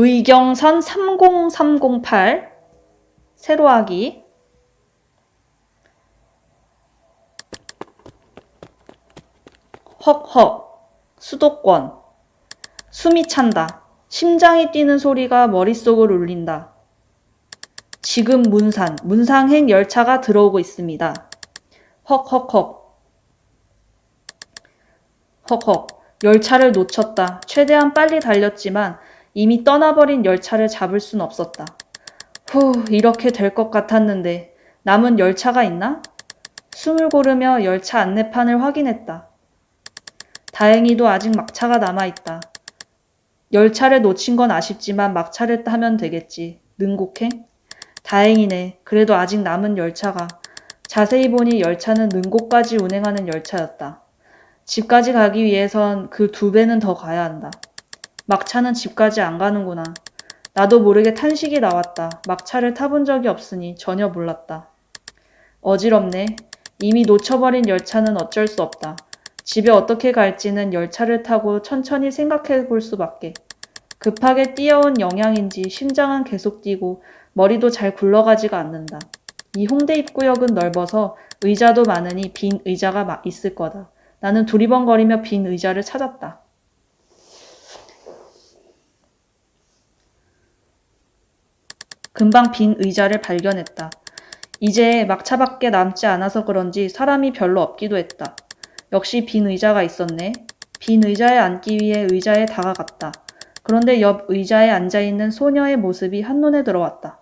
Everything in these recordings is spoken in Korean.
의경선 30308 세로하기 헉헉 수도권 숨이 찬다. 심장이 뛰는 소리가 머릿속을 울린다. 지금 문산, 문상행 열차가 들어오고 있습니다. 헉헉헉. 헉헉. 열차를 놓쳤다. 최대한 빨리 달렸지만 이미 떠나버린 열차를 잡을 순 없었다. 후, 이렇게 될 것 같았는데 남은 열차가 있나? 숨을 고르며 열차 안내판을 확인했다. 다행히도 아직 막차가 남아있다. 열차를 놓친 건 아쉽지만 막차를 타면 되겠지. 능곡행? 다행이네. 그래도 아직 남은 열차가. 자세히 보니 열차는 능곡까지 운행하는 열차였다. 집까지 가기 위해선 그 두 배는 더 가야 한다. 막차는 집까지 안 가는구나. 나도 모르게 탄식이 나왔다. 막차를 타본 적이 없으니 전혀 몰랐다. 어지럽네. 이미 놓쳐버린 열차는 어쩔 수 없다. 집에 어떻게 갈지는 열차를 타고 천천히 생각해 볼 수밖에. 급하게 뛰어온 영향인지 심장은 계속 뛰고 머리도 잘 굴러가지가 않는다. 이 홍대 입구역은 넓어서 의자도 많으니 빈 의자가 마- 있을 거다. 나는 두리번거리며 빈 의자를 찾았다. 금방 빈 의자를 발견했다. 이제 막차밖에 남지 않아서 그런지 사람이 별로 없기도 했다. 역시 빈 의자가 있었네. 빈 의자에 앉기 위해 의자에 다가갔다. 그런데 옆 의자에 앉아있는 소녀의 모습이 한눈에 들어왔다.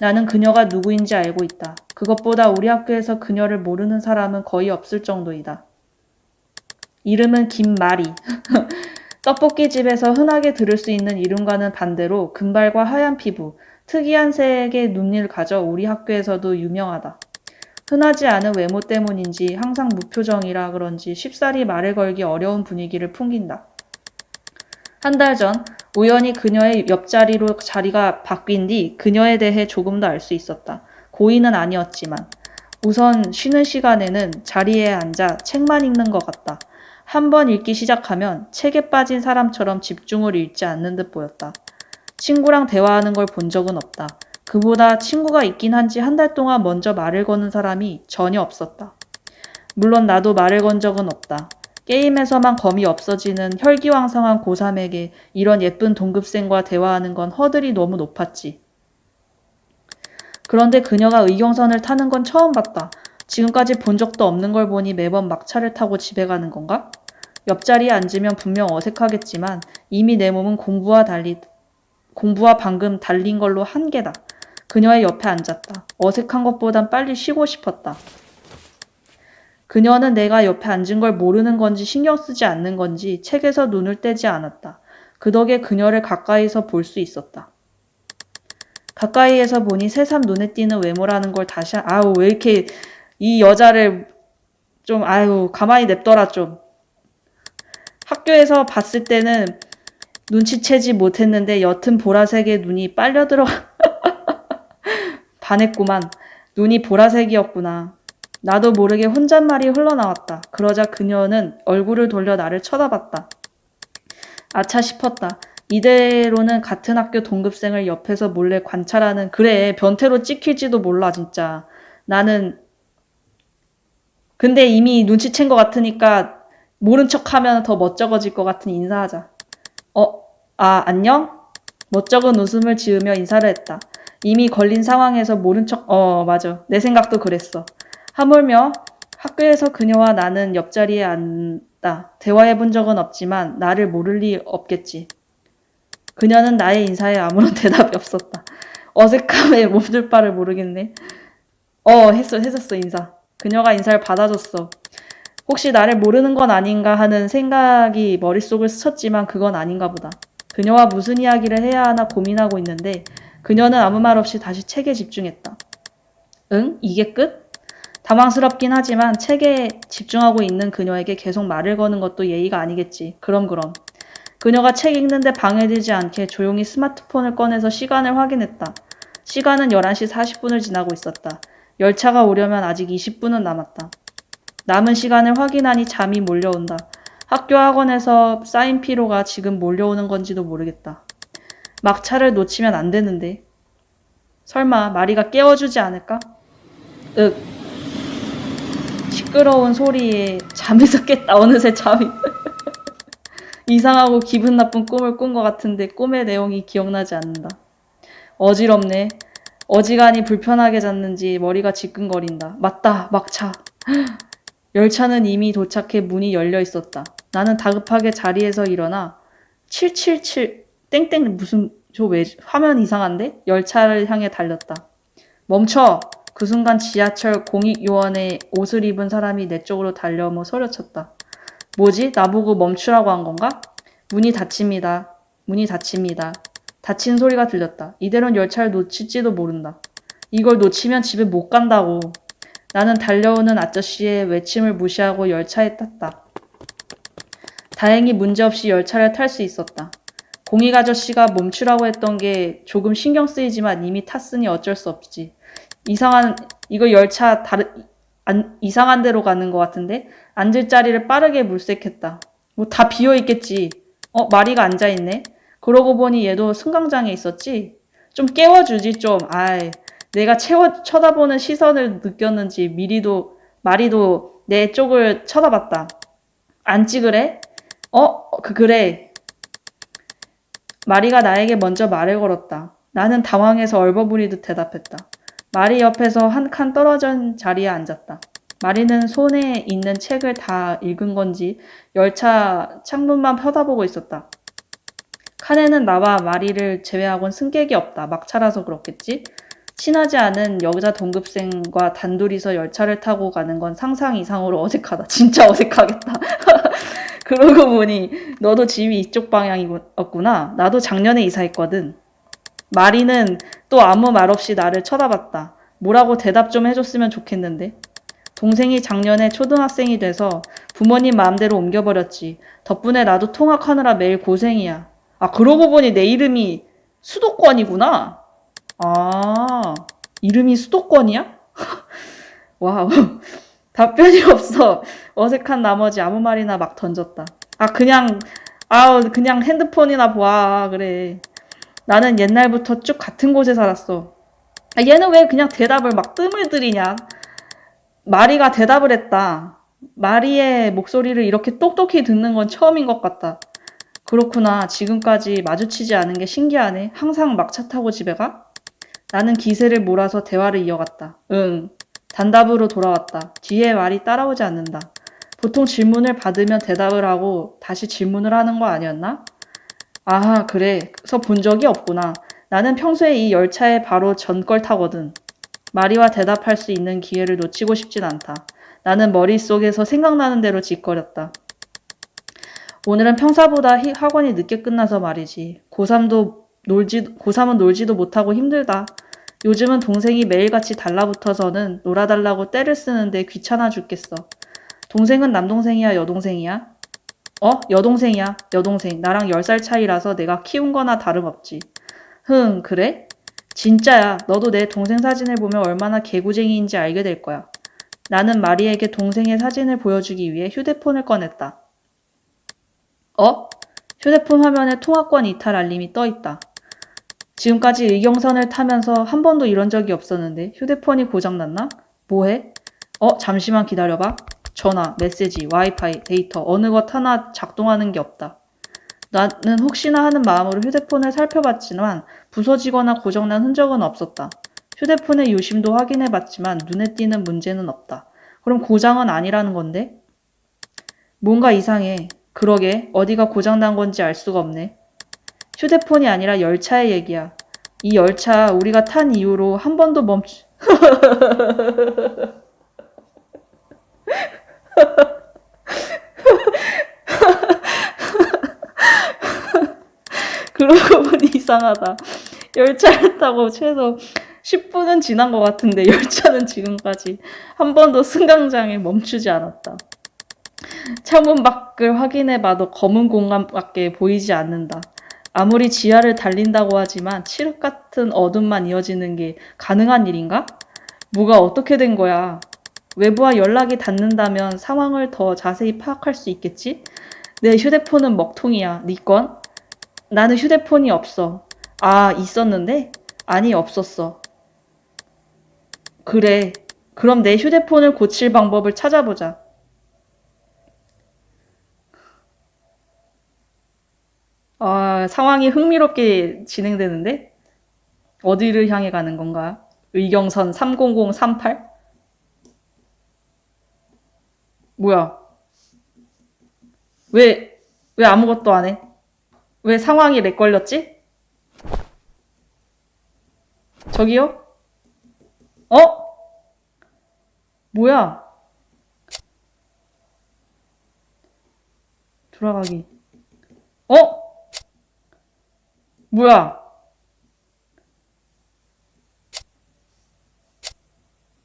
나는 그녀가 누구인지 알고 있다. 그것보다 우리 학교에서 그녀를 모르는 사람은 거의 없을 정도이다. 이름은 김마리. 떡볶이 집에서 흔하게 들을 수 있는 이름과는 반대로 금발과 하얀 피부, 특이한 색의 눈을 가져 우리 학교에서도 유명하다. 흔하지 않은 외모 때문인지 항상 무표정이라 그런지 쉽사리 말을 걸기 어려운 분위기를 풍긴다. 한 달 전 우연히 그녀의 옆자리로 자리가 바뀐 뒤 그녀에 대해 조금 더 알 수 있었다. 고의는 아니었지만 우선 쉬는 시간에는 자리에 앉아 책만 읽는 것 같다. 한 번 읽기 시작하면 책에 빠진 사람처럼 집중을 잃지 않는 듯 보였다. 친구랑 대화하는 걸 본 적은 없다. 그보다 친구가 있긴 한지 한 달 동안 먼저 말을 거는 사람이 전혀 없었다. 물론 나도 말을 건 적은 없다. 게임에서만 검이 없어지는 혈기왕성한 고3에게 이런 예쁜 동급생과 대화하는 건 허들이 너무 높았지. 그런데 그녀가 의경선을 타는 건 처음 봤다. 지금까지 본 적도 없는 걸 보니 매번 막차를 타고 집에 가는 건가? 옆자리에 앉으면 분명 어색하겠지만 이미 내 몸은 공부와 달리 공부와 방금 달린 걸로 한계다. 그녀의 옆에 앉았다. 어색한 것보단 빨리 쉬고 싶었다. 그녀는 내가 옆에 앉은 걸 모르는 건지 신경 쓰지 않는 건지 책에서 눈을 떼지 않았다. 그 덕에 그녀를 가까이서 볼 수 있었다. 가까이에서 보니 새삼 눈에 띄는 외모라는 걸 다시 한- 아우 왜 이렇게 이 여자를 좀 아유 가만히 냅둬라 좀 학교에서 봤을 때는 눈치채지 못했는데 옅은 보라색의 눈이 빨려 들어 반했구만. 눈이 보라색이었구나. 나도 모르게 혼잣말이 흘러나왔다. 그러자 그녀는 얼굴을 돌려 나를 쳐다봤다. 아차 싶었다. 이대로는 같은 학교 동급생을 옆에서 몰래 관찰하는 그래 변태로 찍힐지도 몰라 진짜. 나는 근데 이미 눈치챈 것 같으니까 모른 척하면 더 멋쩍어질 것 같으니 인사하자. 어, 아, 안녕? 멋쩍은 웃음을 지으며 인사를 했다. 이미 걸린 상황에서 모른 척, 어, 맞아. 내 생각도 그랬어. 하물며 학교에서 그녀와 나는 옆자리에 앉다. 대화해 본 적은 없지만 나를 모를 리 없겠지. 그녀는 나의 인사에 아무런 대답이 없었다. 어색함에 몸둘 바를 모르겠네. 어, 했어, 했었어, 인사. 그녀가 인사를 받아줬어. 혹시 나를 모르는 건 아닌가 하는 생각이 머릿속을 스쳤지만 그건 아닌가 보다. 그녀와 무슨 이야기를 해야 하나 고민하고 있는데 그녀는 아무 말 없이 다시 책에 집중했다. 응? 이게 끝? 당황스럽긴 하지만 책에 집중하고 있는 그녀에게 계속 말을 거는 것도 예의가 아니겠지. 그럼 그럼. 그녀가 책 읽는데 방해되지 않게 조용히 스마트폰을 꺼내서 시간을 확인했다. 시간은 11시 40분을 지나고 있었다. 열차가 오려면 아직 20분은 남았다. 남은 시간을 확인하니 잠이 몰려온다. 학교 학원에서 쌓인 피로가 지금 몰려오는 건지도 모르겠다. 막차를 놓치면 안 되는데. 설마 마리가 깨워주지 않을까? 윽. 시끄러운 소리에 잠에서 깼다. 어느새 잠이. 이상하고 기분 나쁜 꿈을 꾼 것 같은데 꿈의 내용이 기억나지 않는다. 어지럽네. 어지간히 불편하게 잤는지 머리가 지끈거린다. 맞다, 막차. 열차는 이미 도착해 문이 열려 있었다. 나는 다급하게 자리에서 일어나 777 땡땡 무슨 저 왜 화면 이상한데? 열차를 향해 달렸다. 멈춰! 그 순간 지하철 공익요원의 옷을 입은 사람이 내 쪽으로 달려오며 소리쳤다. 뭐지? 나보고 멈추라고 한 건가? 문이 닫힙니다. 문이 닫힙니다. 닫힌 소리가 들렸다. 이대로는 열차를 놓칠지도 모른다. 이걸 놓치면 집에 못 간다고. 나는 달려오는 아저씨의 외침을 무시하고 열차에 탔다. 다행히 문제없이 열차를 탈 수 있었다. 공익 아저씨가 멈추라고 했던 게 조금 신경 쓰이지만 이미 탔으니 어쩔 수 없지. 이상한, 이거 열차 다르, 안, 이상한 데로 가는 것 같은데? 앉을 자리를 빠르게 물색했다. 뭐 다 비어 있겠지. 어, 마리가 앉아 있네. 그러고 보니 얘도 승강장에 있었지. 좀 깨워주지 좀. 아이, 내가 채워 쳐다보는 시선을 느꼈는지 미리도 마리도 내 쪽을 쳐다봤다. 안 찍으래? 어, 그 그래. 마리가 나에게 먼저 말을 걸었다. 나는 당황해서 얼버무리듯 대답했다. 마리 옆에서 한 칸 떨어진 자리에 앉았다. 마리는 손에 있는 책을 다 읽은 건지 열차 창문만 쳐다보고 있었다. 칸에는 나와 마리를 제외하곤 승객이 없다. 막차라서 그렇겠지? 친하지 않은 여자 동급생과 단둘이서 열차를 타고 가는 건 상상 이상으로 어색하다. 진짜 어색하겠다. 그러고 보니 너도 집이 이쪽 방향이었구나. 나도 작년에 이사했거든. 마리는 또 아무 말 없이 나를 쳐다봤다. 뭐라고 대답 좀 해줬으면 좋겠는데. 동생이 작년에 초등학생이 돼서 부모님 마음대로 옮겨버렸지. 덕분에 나도 통학하느라 매일 고생이야. 아, 그러고 보니 내 이름이 수도권이구나. 아, 이름이 수도권이야? 와우. 답변이 없어. 어색한 나머지 아무 말이나 막 던졌다. 아, 그냥, 아, 그냥 핸드폰이나 봐. 그래. 나는 옛날부터 쭉 같은 곳에 살았어. 아, 얘는 왜 그냥 대답을 막 뜸을 들이냐? 마리가 대답을 했다. 마리의 목소리를 이렇게 똑똑히 듣는 건 처음인 것 같다. 그렇구나. 지금까지 마주치지 않은 게 신기하네. 항상 막 차 타고 집에 가? 나는 기세를 몰아서 대화를 이어갔다. 응. 단답으로 돌아왔다. 뒤에 말이 따라오지 않는다. 보통 질문을 받으면 대답을 하고 다시 질문을 하는 거 아니었나? 아, 그래. 그래서 본 적이 없구나. 나는 평소에 이 열차에 바로 전 걸 타거든. 마리와 대답할 수 있는 기회를 놓치고 싶진 않다. 나는 머릿속에서 생각나는 대로 짓거렸다. 오늘은 평사보다 히- 학원이 늦게 끝나서 말이지. 고3도 놀지, 고3은 놀지도 못하고 힘들다. 요즘은 동생이 매일같이 달라붙어서는 놀아달라고 떼를 쓰는데 귀찮아 죽겠어. 동생은 남동생이야, 여동생이야? 어? 여동생이야, 여동생. 나랑 10살 차이라서 내가 키운 거나 다름없지. 흥, 그래? 진짜야. 너도 내 동생 사진을 보면 얼마나 개구쟁이인지 알게 될 거야. 나는 마리에게 동생의 사진을 보여주기 위해 휴대폰을 꺼냈다. 어? 휴대폰 화면에 통화권 이탈 알림이 떠 있다. 지금까지 의경선을 타면서 한 번도 이런 적이 없었는데 휴대폰이 고장났나? 뭐해? 어, 잠시만 기다려봐. 전화, 메시지, 와이파이, 데이터 어느 것 하나 작동하는 게 없다. 나는 혹시나 하는 마음으로 휴대폰을 살펴봤지만 부서지거나 고장난 흔적은 없었다. 휴대폰의 유심도 확인해봤지만 눈에 띄는 문제는 없다. 그럼 고장은 아니라는 건데? 뭔가 이상해. 그러게 어디가 고장난 건지 알 수가 없네. 휴대폰이 아니라 열차의 얘기야. 이 열차 우리가 탄 이후로 한 번도 멈추... 그러고 보니 이상하다. 열차를 타고 최소 10분은 지난 것 같은데 열차는 지금까지 한 번도 승강장에 멈추지 않았다. 창문 밖을 확인해 봐도 검은 공간밖에 보이지 않는다. 아무리 지하를 달린다고 하지만 칠흑 같은 어둠만 이어지는 게 가능한 일인가? 뭐가 어떻게 된 거야? 외부와 연락이 닿는다면 상황을 더 자세히 파악할 수 있겠지? 내 휴대폰은 먹통이야. 네 건? 나는 휴대폰이 없어. 아, 있었는데? 아니, 없었어. 그래. 그럼 내 휴대폰을 고칠 방법을 찾아보자. 아, 상황이 흥미롭게 진행되는데? 어디를 향해 가는 건가? 의경선 30038? 뭐야? 왜, 왜 아무것도 안 해? 왜 상황이 렉 걸렸지? 저기요? 어? 뭐야? 돌아가기. 어? 뭐야?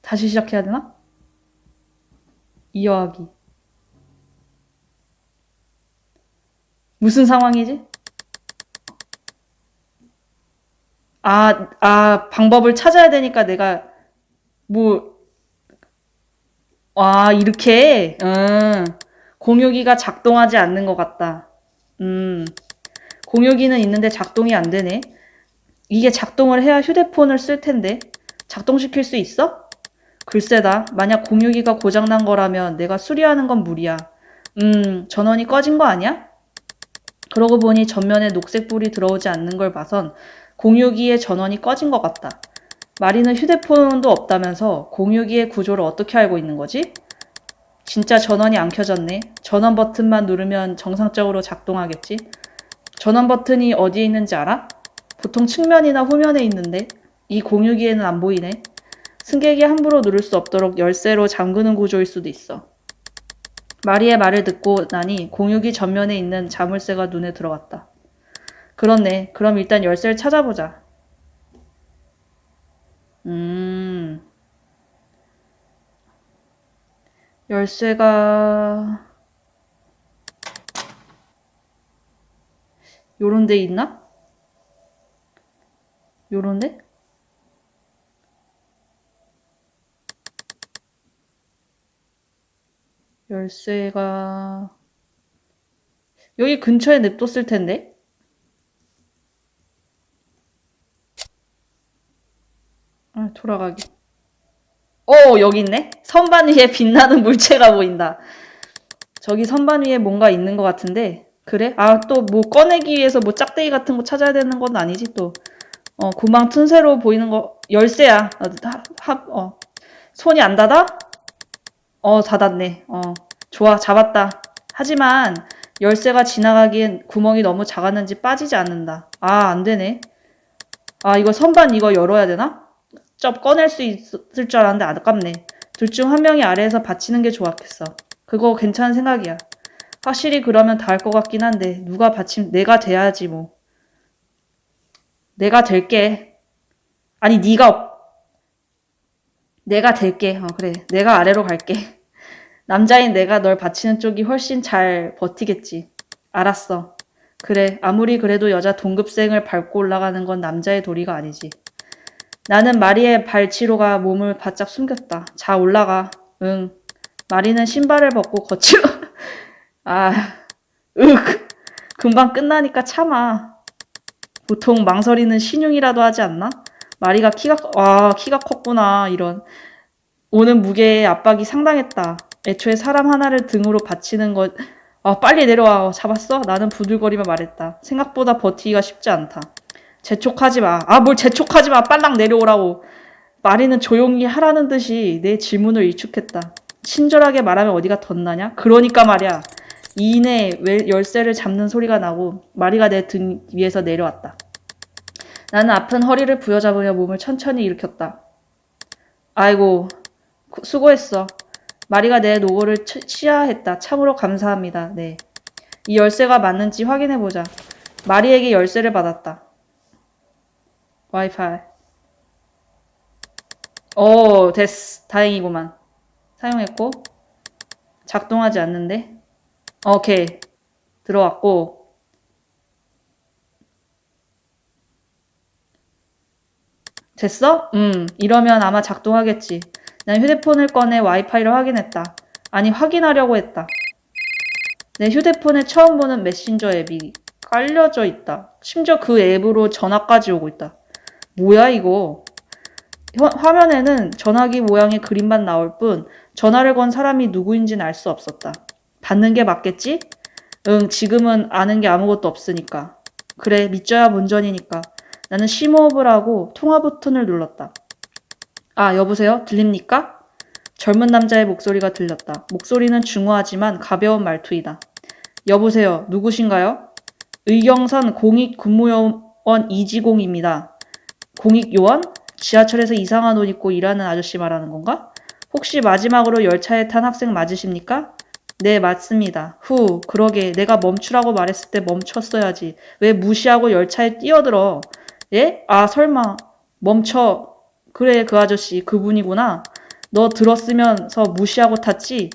다시 시작해야 되나? 이어하기. 무슨 상황이지? 아, 아, 방법을 찾아야 되니까 내가, 뭐, 아, 이렇게, 음, 공유기가 작동하지 않는 것 같다. 음, 공유기는 있는데 작동이 안 되네. 이게 작동을 해야 휴대폰을 쓸 텐데, 작동시킬 수 있어? 글쎄다. 만약 공유기가 고장난 거라면 내가 수리하는 건 무리야. 음, 전원이 꺼진 거 아니야? 그러고 보니 전면에 녹색 불이 들어오지 않는 걸 봐선 공유기의 전원이 꺼진 것 같다. 마리는 휴대폰도 없다면서 공유기의 구조를 어떻게 알고 있는 거지? 진짜 전원이 안 켜졌네. 전원 버튼만 누르면 정상적으로 작동하겠지? 전원 버튼이 어디에 있는지 알아? 보통 측면이나 후면에 있는데 이 공유기에는 안 보이네. 승객이 함부로 누를 수 없도록 열쇠로 잠그는 구조일 수도 있어. 마리의 말을 듣고 나니 공유기 전면에 있는 자물쇠가 눈에 들어왔다. 그렇네. 그럼 일단 열쇠를 찾아보자. 음. 열쇠가 요런 데 있나? 요런 데? 열쇠가 여기 근처에 냅뒀을 텐데. 아, 돌아가기. 어, 여기 있네. 선반 위에 빛나는 물체가 보인다. 저기 선반 위에 뭔가 있는 것 같은데. 그래? 아, 또 뭐 꺼내기 위해서 뭐 짝대기 같은 거 찾아야 되는 건 아니지 또. 어, 구멍 틈새로 보이는 거 열쇠야. 어, 하, 하, 어. 손이 안 닫아? 어, 닫았네. 어, 좋아, 잡았다. 하지만 열쇠가 지나가기엔 구멍이 너무 작았는지 빠지지 않는다. 아, 안 되네. 아, 이거 선반 이거 열어야 되나? 쩝 꺼낼 수 있을 줄 알았는데 아깝네. 둘 중 한 명이 아래에서 받치는 게 좋았겠어. 그거 괜찮은 생각이야. 확실히 그러면 다 할 것 같긴 한데 누가 받침 내가 돼야지 뭐. 내가 될게. 아니 네가 없- 내가 될게. 어, 그래. 내가 아래로 갈게. 남자인 내가 널 바치는 쪽이 훨씬 잘 버티겠지. 알았어. 그래. 아무리 그래도 여자 동급생을 밟고 올라가는 건 남자의 도리가 아니지. 나는 마리의 발치로가 몸을 바짝 숨겼다. 자, 올라가. 응. 마리는 신발을 벗고 거칠어. 아, 윽. 금방 끝나니까 참아. 보통 망설이는 신용이라도 하지 않나? 마리가 키가, 와, 키가 컸구나. 이런. 오는 무게에 압박이 상당했다. 애초에 사람 하나를 등으로 받치는 것, 아, 빨리 내려와. 어, 잡았어? 나는 부들거리며 말했다. 생각보다 버티기가 쉽지 않다. 재촉하지 마. 아, 뭘 재촉하지 마. 빨랑 내려오라고. 마리는 조용히 하라는 듯이 내 질문을 일축했다. 친절하게 말하면 어디가 덧나냐? 그러니까 말이야. 이내 열쇠를 잡는 소리가 나고 마리가 내 등 위에서 내려왔다. 나는 아픈 허리를 부여잡으며 몸을 천천히 일으켰다. 아이고, 고- 수고했어. 마리가 내 노고를 치- 치하했다. 참으로 감사합니다. 네. 이 열쇠가 맞는지 확인해보자. 마리에게 열쇠를 받았다. 와이파이. 오, 됐어. 다행이구만. 사용했고. 작동하지 않는데. 오케이. 들어왔고. 됐어? 음, 이러면 아마 작동하겠지. 난 휴대폰을 꺼내 와이파이를 확인했다. 아니, 확인하려고 했다. 내 휴대폰에 처음 보는 메신저 앱이 깔려져 있다. 심지어 그 앱으로 전화까지 오고 있다. 뭐야 이거? 화- 화면에는 전화기 모양의 그림만 나올 뿐 전화를 건 사람이 누구인지는 알 수 없었다. 받는 게 맞겠지? 응, 지금은 아는 게 아무것도 없으니까. 그래, 믿져야 본전이니까. 나는 심호흡을 하고 통화 버튼을 눌렀다. 아, 여보세요? 들립니까? 젊은 남자의 목소리가 들렸다. 목소리는 중후하지만 가벼운 말투이다. 여보세요? 누구신가요? 의경선 공익근무요원 이지공입니다. 공익요원? 지하철에서 이상한 옷 입고 일하는 아저씨 말하는 건가? 혹시 마지막으로 열차에 탄 학생 맞으십니까? 네, 맞습니다. 후, 그러게. 내가 멈추라고 말했을 때 멈췄어야지. 왜 무시하고 열차에 뛰어들어? 예? 아, 설마. 멈춰. 그래, 그 아저씨. 그분이구나. 너 들었으면서 무시하고 탔지?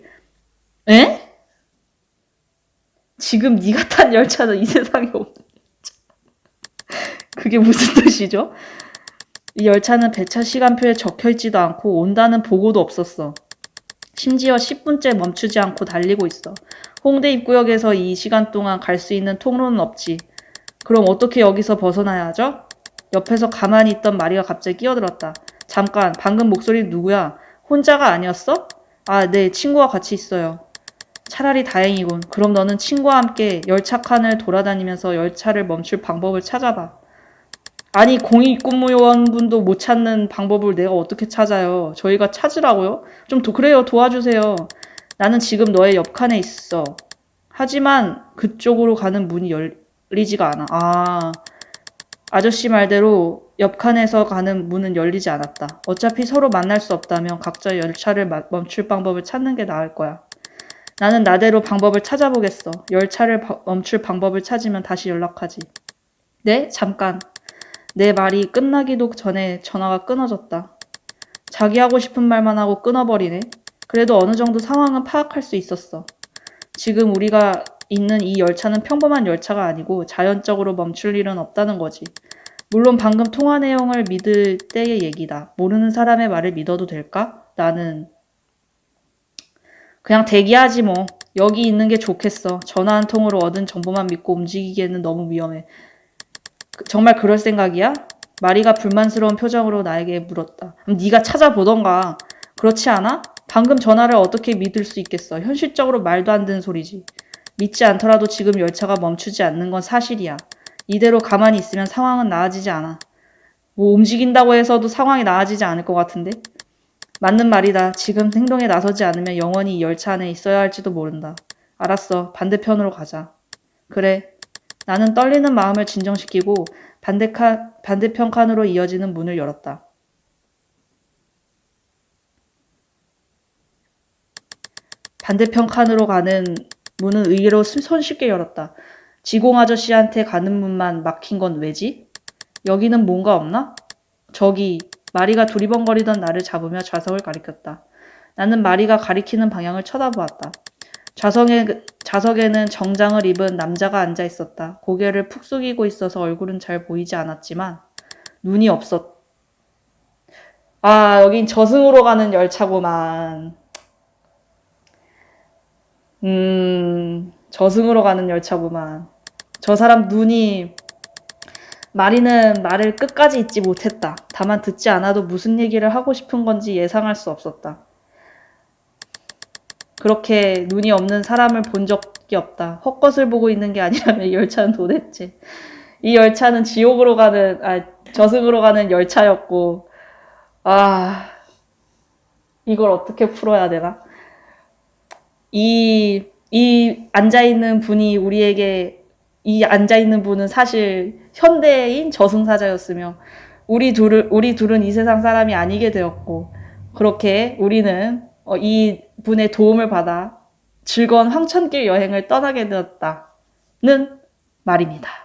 에? 지금 네가 탄 열차는 이 세상에 없는. 그게 무슨 뜻이죠? 이 열차는 배차 시간표에 적혀 있지도 않고 온다는 보고도 없었어. 심지어 10분째 멈추지 않고 달리고 있어. 홍대 입구역에서 이 시간 동안 갈 수 있는 통로는 없지. 그럼 어떻게 여기서 벗어나야 하죠? 옆에서 가만히 있던 마리가 갑자기 끼어들었다. 잠깐, 방금 목소리 누구야? 혼자가 아니었어? 아, 네, 친구와 같이 있어요. 차라리 다행이군. 그럼 너는 친구와 함께 열차 칸을 돌아다니면서 열차를 멈출 방법을 찾아봐. 아니, 공익근무요원분도 못 찾는 방법을 내가 어떻게 찾아요? 저희가 찾으라고요? 좀 도, 그래요, 도와주세요. 나는 지금 너의 옆칸에 있어. 하지만 그쪽으로 가는 문이 열리지가 않아. 아, 아저씨 말대로 옆칸에서 가는 문은 열리지 않았다. 어차피 서로 만날 수 없다면 각자 열차를 마- 멈출 방법을 찾는 게 나을 거야. 나는 나대로 방법을 찾아보겠어. 열차를 바- 멈출 방법을 찾으면 다시 연락하지. 네? 잠깐. 내 말이 끝나기도 전에 전화가 끊어졌다. 자기 하고 싶은 말만 하고 끊어버리네. 그래도 어느 정도 상황은 파악할 수 있었어. 지금 우리가 있는 이 열차는 평범한 열차가 아니고 자연적으로 멈출 일은 없다는 거지. 물론 방금 통화 내용을 믿을 때의 얘기다. 모르는 사람의 말을 믿어도 될까? 나는 그냥 대기하지 뭐. 여기 있는 게 좋겠어. 전화 한 통으로 얻은 정보만 믿고 움직이기에는 너무 위험해. 그- 정말 그럴 생각이야? 마리가 불만스러운 표정으로 나에게 물었다. 네가 찾아보던가. 그렇지 않아? 방금 전화를 어떻게 믿을 수 있겠어? 현실적으로 말도 안 되는 소리지. 믿지 않더라도 지금 열차가 멈추지 않는 건 사실이야. 이대로 가만히 있으면 상황은 나아지지 않아. 뭐 움직인다고 해서도 상황이 나아지지 않을 것 같은데? 맞는 말이다. 지금 행동에 나서지 않으면 영원히 이 열차 안에 있어야 할지도 모른다. 알았어. 반대편으로 가자. 그래. 나는 떨리는 마음을 진정시키고 반대칸, 반대편 칸으로 이어지는 문을 열었다. 반대편 칸으로 가는 문은 의외로 스- 손쉽게 열었다. 지공 아저씨한테 가는 문만 막힌 건 왜지? 여기는 뭔가 없나? 저기 마리가 두리번거리던 나를 잡으며 좌석을 가리켰다. 나는 마리가 가리키는 방향을 쳐다보았다. 좌석에, 좌석에는 정장을 입은 남자가 앉아 있었다. 고개를 푹 숙이고 있어서 얼굴은 잘 보이지 않았지만 눈이 없었. 아, 여긴 저승으로 가는 열차구만. 음, 저승으로 가는 열차구만. 저 사람 눈이 마리는 말을 끝까지 잊지 못했다. 다만 듣지 않아도 무슨 얘기를 하고 싶은 건지 예상할 수 없었다. 그렇게 눈이 없는 사람을 본 적이 없다. 헛것을 보고 있는 게 아니라면 이 열차는 도대체 이 열차는 지옥으로 가는 아 저승으로 가는 열차였고 아 이걸 어떻게 풀어야 되나? 이, 이 앉아있는 분이 우리에게, 이 앉아있는 분은 사실 현대인 저승사자였으며, 우리 둘을, 우리 둘은 이 세상 사람이 아니게 되었고, 그렇게 우리는 어, 이 분의 도움을 받아 즐거운 황천길 여행을 떠나게 되었다는 말입니다.